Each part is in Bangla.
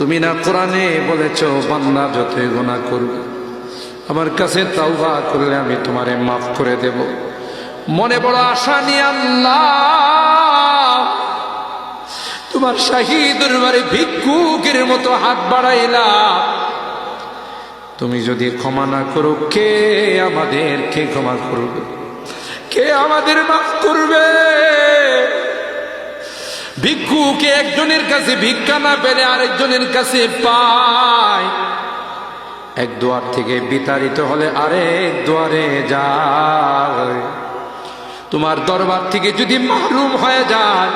তুমি না কোরআনে বলেছ, বান্দা যতই গোনা করবে আমার কাছে তাওবা করলে আমি তোমারে মাফ করে দেব। মনে বড় আশা নিয়ে আল্লাহ, তোমার শাহী দরবারে ভিক্ষুকের মতো হাত বাড়াইলাম তুমি যদি ক্ষমা না করো, কে আমাদের কে ক্ষমা করবে? কে আমাদের মাফ করবে? ভিক্ষুকে একজনের কাছে ভিক্ষা না পেলে আরেকজনের কাছে পায়। এক দুয়ার থেকে বিতাড়িত হলে আরেক দুয়ারে যায়। তোমার দরবার থেকে যদি মাহরুম হয়ে যায়,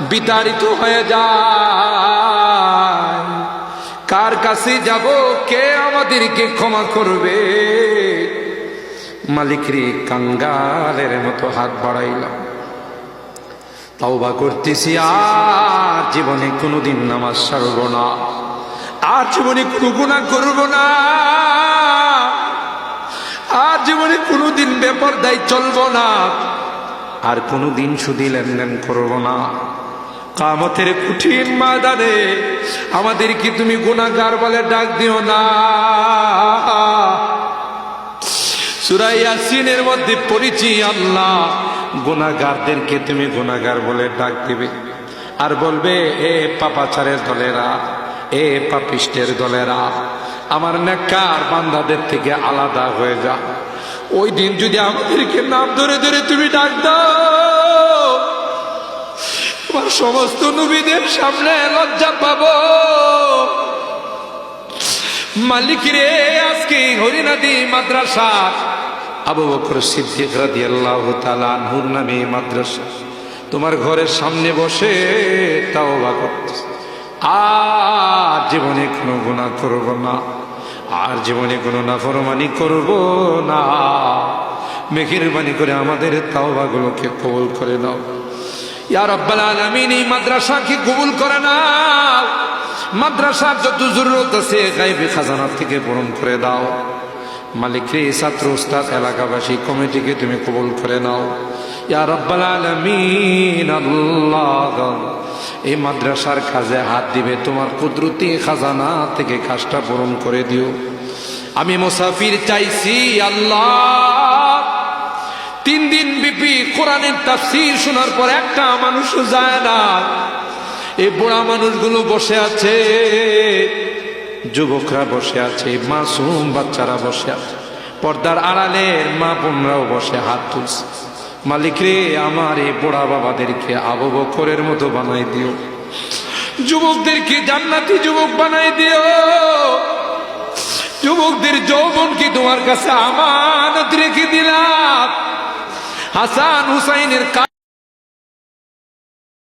বিতাড়িত হয়ে যায়। কার কাছে যাব, কে আমাদেরকে ক্ষমা করবে? মালিকরি কাঙ্গালের মতো হাত বাড়াইলাম। তাওবা করতেছি, আর জীবনে কোনোদিন নামাজ সারব না। আর জীবনে কোনো গুণা করব না। আর জীবনে কোনোদিন বেপরদায় চলব না। আর কোনোদিন সুদি লেনদেন করব না। কামতের কঠিন ময়দানে আমাদেরকে তুমি গুণাগার বলে ডাক দিও না। সুরাইয়াসিনের মধ্যে পড়েছি, আল্লাহ গুণাগারদেরকে তুমি গুণাগার বলে ডাক দিবে। আর বলবে, এ পাপাচারের দলেরা, এ পাপিষ্টের দলেরা, আমার নেককার বান্দাদের থেকে আলাদা হয়ে যা। ওই দিন যদি আমাদেরকে নাম ধরে ধরে তুমি ডাক দাও, তোমার সমস্ত নবীদের সামনে লজ্জা পাবো। মালিক রে, আজকে হরিনাদি মাদ্রাসা আবু বকর সিদ্দিক রাদিয়াল্লাহু তাআলা আনহুর নামে মাদ্রাসা। তোমার ঘরের সামনে বসে তাও বা আর জীবনে কোনো গুণা করব না। আর জীবনে কোনো নাফরমানি করব না। মেহেরবানি করে আমাদের তাওবাগুলোকে কবুল করে নাও। ইয়া রব্বাল আলামিন, এই মাদ্রাসাকে কবুল করে নাও। মাদ্রাসার যত জরুরত আছে গাইবে খাজানা থেকে পূরণ করে দাও। মালিক রে ছাত্র উস্তাদ, এলাকাবাসী, কমিটিকে তুমি কবুল করে নাও। এই মাদ্রাসার কাজে হাত দিবে, তোমার কুদরতি খাজানা থেকে কাজটা পূরণ করে দিও। আমি মুসাফির চাইছি, আল্লাহ। তিন দিন বিপি কোরআনের তাফসির শোনার পর একটা মানুষও যায় না। এই বুড়া মানুষগুলো বসে আছে। যুবকরা বসে আছে, মাসুম বাচ্চারা বসে আছে। পর্দার আড়ালের মা বোনরাও বসে হাত তুলছে। মালিক রে, আমার এই বুড়া বাবাদেরকে আবু বকরের মতো বানাই দিও। যুবকদেরকে জান্নাতি যুবক বানাই দিও। যুবকদের যৌবনকে তোমার কাছে আমানত রেখে দিলাম? হাসান হুসাইনের